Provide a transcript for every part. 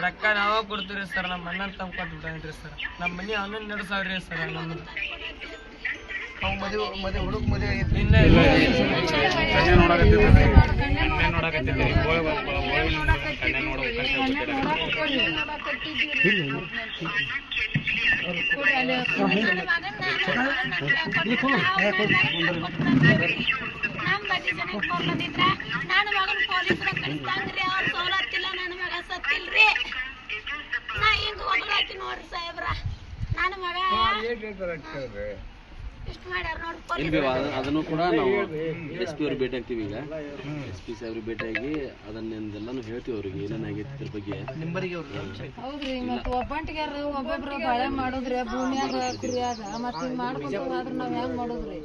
ರೊಕ್ಕ ನಾವ ಕೊಡ್ತೀರಿ ಸರ್ ನಮ್ಮ ಅಣ್ಣನ ತಮ್ಮ ಕೊಟ್ಬಿಟ್ಟಾನ್ರಿ ಸರ್. ನಮ್ಮ ಮನೆ ಹನ್ನೊಂದು ಎರಡು ಸಾವಿರ ಸರ್ ನಮ್ಮ ಅವ್ ಮದುವೆ ಮದುವೆ ಹುಡುಗ ಮದುವೆ ಆಗೈತಿ ಇನ್ನ ಇಲ್ಲ. ರೀ. ಕನ್ಯಾ ನೋಡಕತ್ತಿದ್ರಿ ಕನ್ಯಾ ನೋಡಕತ್ತಿದ್ರಿ ಗೋಳಿ ಕನ್ಯಾ ನೋಡ್ಬೇಕಂತ ನಮ್ ಬಗ್ಗೆ ಅದನ್ನು ಕೂಡ ನಾವು ಎಸ್ ಪಿ ಅವ್ರಿಗೆ ಭೇಟಿ ಆಗ್ತೀವಿ ಈಗ. ಎಸ್ ಪಿ ಸಾಹೇಬ್ರಿಗೆ ಭೇಟಿಯಾಗಿ ಅದನ್ನೆಲ್ಲನೂ ಹೇಳ್ತೀವಿ ಅವ್ರಿಗೆ ಏನೇನಾಗೈತಿ ಇದ್ರ ಬಗ್ಗೆ. ಹೌದ್ರಿ ಮತ್ತ ಒಬ್ಬಂಟಿಗಾರ ಒಬ್ಬೊಬ್ರು ಬಾಳೆ ಮಾಡುದ್ರಿ ಭೂಮಿಯಾಗ ಕುರಿಯಾಗ ಮತ್ತ ಹಿಂಗ್ ಮಾಡ್ಕೊಂಡ್ರೆ ಹೋದ್ರ ನಾವ್ ಹೆಂಗ್ ಮಾಡುದ್ರಿ?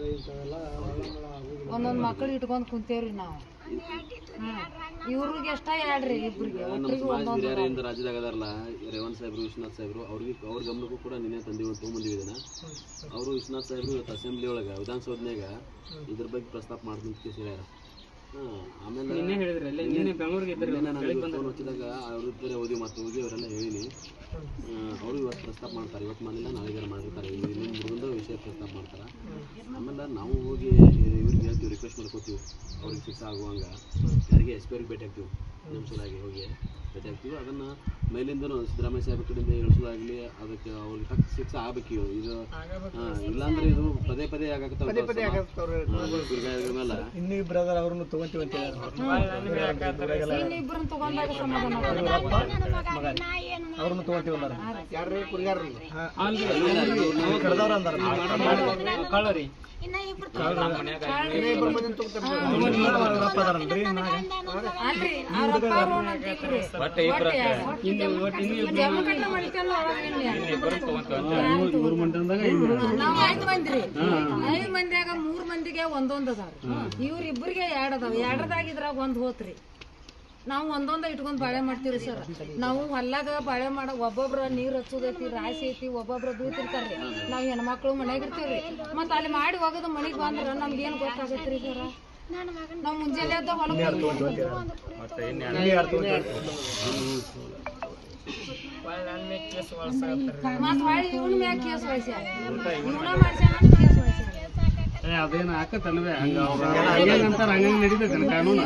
ಒಂದೊಂದ್ ಮಕ್ಳು ಇಟ್ಕೊಂಡ್ ಕುಂತೇವ್ರಿ ನಾವು. ಇವ್ರಿಗೆ ಎಷ್ಟ ಹೇಳ್ರಿ ಇಬ್ರಿಗೆ? ನಮ್ಮ ಒಬ್ರಿಗೆ ಸಮಾಜ ಒಂದೊಂದ್ ಹಿರಿಯರಿಂದ ರಾಜ್ಯದಾಗ ಅದಾರಲ್ಲ ರೇವಣ್ ಸಾಹೇಬ್ರು ವಿಶ್ವನಾಥ್ ಸಾಹೇಬ್ರು ಅವ್ರಿಗೆ ಅವ್ರ ಗಮನಕ್ಕೂ ಕೂಡ ನಿನ್ನೆ ತಂದಿವಿ ತೊಗೊಂಬಂದಿವಿ ಇದನ್ನ. ಅವರು ವಿಶ್ವನಾಥ್ ಸಾಹೇಬ್ರು ಇವತ್ತು ಅಸೆಂಬ್ಲಿ ಒಳಗೆ ವಿಧಾನಸೌಧನ್ಯಾಗ ಇದ್ರ ಬಗ್ಗೆ ಪ್ರಸ್ತಾಪ ಮಾಡ್ದಂತ ಕೇಸ್ ಹೇಳ್ಯಾರ ಆಮೇಲೆ ನಿನ್ನೆ ಹೇಳಿದ್ರಿ ಅಲ್ಲಿ ನಿನ್ನೆ ಬೆಂಗಳೂರಿಗೆ ಇದ್ರಿ ನಿನ್ನೆ ನನಗೆ ಫೋನ್ ಹಚ್ಚಿದಾಗ ಅವ್ರ ಇಬ್ಬರೇ ಓದಿ ಮತ್ತು ಹೋಗಿ ಅವರೆಲ್ಲ ಹೇಳಿನಿ. ಅವರು ಇವತ್ತು ಪ್ರಸ್ತಾಪ ಮಾಡ್ತಾರೆ ಇವತ್ತು ಮನೆಲ್ಲ ನಾಳೆಗಾರ ಮಾಡಿರ್ತಾರೆ ನಿಮ್ಮ ಹುಡುಗಂದ ವಿಷಯ ಪ್ರಸ್ತಾಪ ಮಾಡ್ತಾರೆ. ಆಮೇಲೆ ನಾವು ಹೋಗಿ ಇವ್ರಿಗೆ ಹೇಳ್ತೀವಿ ರಿಕ್ವೆಸ್ಟ್ ಮಾಡ್ಕೋತೀವಿ. ಅವ್ರಿಗೆ ಶಿಕ್ಷೆ ಆಗುವಂಗ. ಯಾರಿಗೆ ಎಸ್ ಪಿ ಅವ್ರಿಗೆ ಭೇಟಿ ಆಗ್ತೀವಿ ನಮ್ಮ ಹೋಗಿ. ಭೇಟಿ ಆಗ್ತೀವಿ ಅದನ್ನು ಮೇಲಿಂದನೂ ಸಿದ್ದರಾಮಯ್ಯ ಸಾಹೇಬ್ ಕಡೆಯಿಂದ ಹೇಳಿಸೋದಾಗಲಿ ಅದಕ್ಕೆ ಅವ್ರಿಗೆ ತಕ್ಕ ಶಿಕ್ಷೆ ಆಗ್ಬೇಕು ಇವು. ಇದು ಇಲ್ಲಾಂದ್ರೆ ಇದು ಪದೇ ಪದೇ ಆಗತ್ತೆ ಪದೇ ಪದೇ ಮೇಲೆ ಇನ್ನೂ ಇಬ್ರು ಅದಾರ ಅವ್ರನ್ನು ತಗೊಂತೀವಿ ಅಂತ ಅವ್ರನ್ನ ತಗೊಂತೀವಿ ಅಂದಾರ ಯಾರ್ರೀ ಕುರಿಗಾರ್ರಿ ಕಡ್ದವ್ರ ಅಂದಾರ ಕಳ್ಳರಿ ಇನ್ನ ಇಬ್ರು ನಾವ್ ಐದ್ ಮಂದಿರಿ ಐದ್ ಮಂದಿಯಾಗ ಮೂರ್ ಮಂದಿಗೆ ಒಂದೊಂದ್ ಅದಾವ್ರಿ. ಇವ್ರಿಬ್ರಿಗೆ ಎರಡ್ ಅದಾವ. ಎರಡದಾಗಿದ್ರಾಗ ಒಂದ್ ಹೋತ್ರಿ. ನಾವು ಒಂದೊಂದ ಇಟ್ಕೊಂಡ್ ಬಾಳೆ ಮಾಡ್ತೀವಿ ಸರ್. ನಾವು ಹೊಲ್ಲಾಗ ಬಾಳೆ ಮಾಡ ಒಬ್ಬೊಬ್ರ ನೀರ್ ಹಚ್ಚುದೈತಿ ರಾಶಿ ಐತಿ ಒಬ್ಬೊಬ್ರ ದೂತಿರ್ತಾರ್ರಿ ನಾವ್ ಹೆಣ್ಮಕ್ಳು ಮನೆಗೆ ಇರ್ತೀವ್ರಿ. ಮತ್ತೆ ಅಲ್ಲಿ ಮಾಡಿ ಹೋಗೋದು ಮನಿಗ್ ಬಂದ್ರ ನಮ್ಗೆ ಏನ್ ಗೊತ್ತಾಗತ್ರಿ ಸರ್? ನಾವು ಮಗನ ನಾವ್ ಮುಂಜಾನೆ ಎದ್ದ ಹೊಲಕ್ಕೆ ಅದೇನು ಹಾಕತ್ತಲ್ವೇ? ಹಂಗ ಅವ್ರ ಹಂಗಂತಾರ ಹಂಗ ನಡೀತೈತೆ ಕಾನೂನು?